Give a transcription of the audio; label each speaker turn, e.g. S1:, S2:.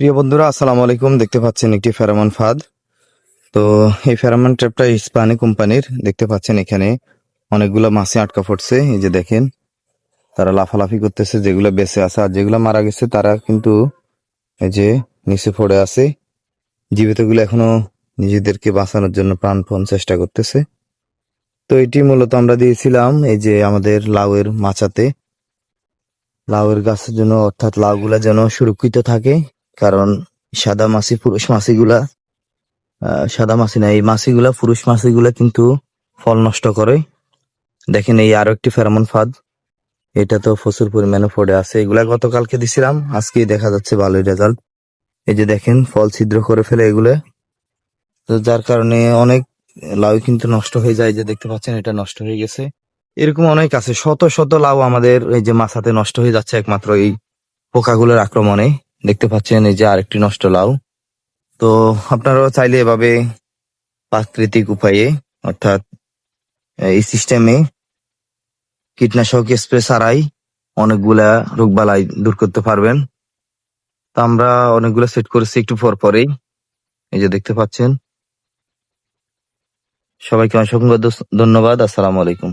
S1: প্রিয় বন্ধুরা, আসসালামু আলাইকুম। দেখতে পাচ্ছেন একটি ফেরামন ফাঁদ। তো এই ফেরামন ট্র্যাপটা ইস্পানি কোম্পানির। দেখতে পাচ্ছেন এখানে অনেকগুলো মাছে আটকা পড়ছে। এই যে দেখেন, তারা লাফালাফি করতেছে, যেগুলো বেঁচে আছে। আর যেগুলো মারা গেছে, তারা কিন্তু এই যে নিচে পড়ে আছে। জীবিতগুলো এখনও নিজেদেরকে বাঁচানোর জন্য প্রাণপণ চেষ্টা করতেছে। তো এটি মূলত আমরা দিয়েছিলাম এই যে আমাদের লাউয়ের মাচাতে। লাউয়ের গাছের জন্য, অর্থাৎ লাউগুলা যেন সুরক্ষিত থাকে। কারণ সাদা মাছি, পুরুষ মাছিগুলা সাদা মাছি না, এই মাছিগুলা, পুরুষ মাছিগুলা কিন্তু ফল নষ্ট করে। দেখেন এই আরও একটি ফেরামন ফাঁদ। এটা তো প্রচুর পরিমাণে পড়ে আছে। এগুলা গতকালকে দিছিলাম আজকে দেখা যাচ্ছে ভালোই রেজাল্ট এই যে দেখেন, ফল ছিদ্র করে ফেলে এগুলো। তো যার কারণে অনেক লাউ কিন্তু নষ্ট হয়ে যায় যে দেখতে পাচ্ছেন, এটা নষ্ট হয়ে গেছে। এরকম অনেক আছে, শত শত লাউ আমাদের এই যে মাছাতে নষ্ট হয়ে যাচ্ছে একমাত্র এই পোকাগুলোর আক্রমণে। দেখতে পাচ্ছেন, এই যে আরেকটি নষ্ট লাউ। তো আপনারাও চাইলে এভাবে প্রাকৃতিক উপায়ে, অর্থাৎ, এই সিস্টেমে কীটনাশক স্প্রে ছাড়াই অনেকগুলা রোগবালাই দূর করতে পারবেন। তো আমরা অনেকগুলো সেট করেছি একটু পর পরেই। এই যে দেখতে পাচ্ছেন। সবাইকে অসংখ্য ধন্যবাদ। আসসালামু আলাইকুম।